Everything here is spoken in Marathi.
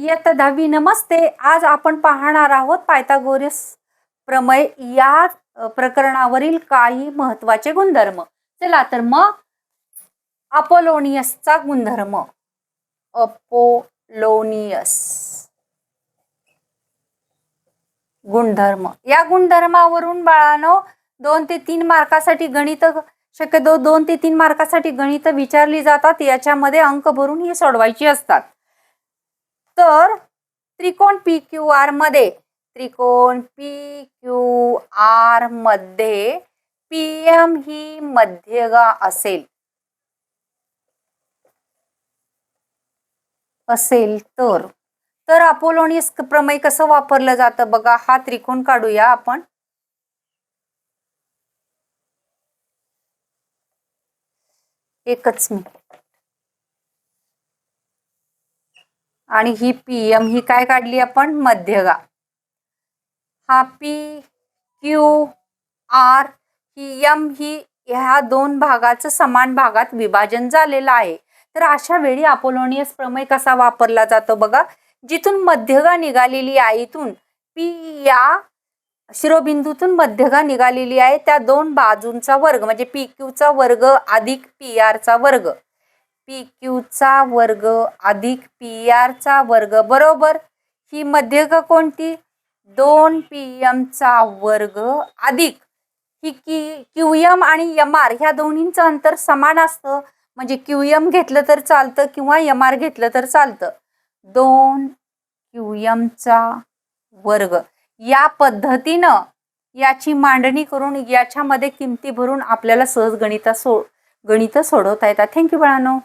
इयत्ता दहावी नमस्ते आज आपण पाहणार आहोत पायथागोरस प्रमेय या प्रकरणावरील काही महत्त्वाचे गुणधर्म. चला तर मग अपोलोनियसचा गुणधर्म. अपोलोनियस गुणधर्म. या गुणधर्मावरून बाळानो दोन ते तीन मार्कासाठी गणित शक्यतो दोन ते तीन मार्कासाठी गणित विचारली जातात. याच्यामध्ये अंक भरून ही सोडवायची असतात. तर त्रिकोण पी क्यू आरमध्ये त्रिकोण पी क्यू आरमध्ये पी एम ही मध्यगा असेल. असेल तर. तर अपोलोनियस प्रमेय कसं वापरलं जातं बघा हा त्रिकोण काढूया आपण. एकच मी आणि ही पी एम ही काय काढली आपण? मध्यगा. हा पी क्यू आर ही एम ही ह्या दोन भागाचं समान भागात विभाजन झालेलं आहे. तर अशा वेळी अपोलोनियस प्रमेय कसा वापरला जातो बघा. जिथून मध्यगा निघालेली आहे इथून पी या शिरोबिंदूतून मध्यगा निघालेली आहे त्या दोन बाजूंचा वर्ग म्हणजे पी क्यूचा वर्ग अधिक पी आरचा वर्ग. पी क्यूचा वर्ग अधिक पी आरचा वर्ग बरोबर? ही मध्यक कोणती? दोन पी एमचा वर्ग अधिक. ही की क्यू एम आणि यम आर ह्या दोन्हींचं अंतर समान असतं. म्हणजे क्यू एम घेतलं तर चालतं किंवा यम आर घेतलं तर चालतं. दोन क्यू एमचा वर्ग. या पद्धतीनं याची मांडणी करून याच्यामध्ये किमती भरून आपल्याला सहज गणिता सो गणितं सोडवता येतात. थँक्यू बाळांनो.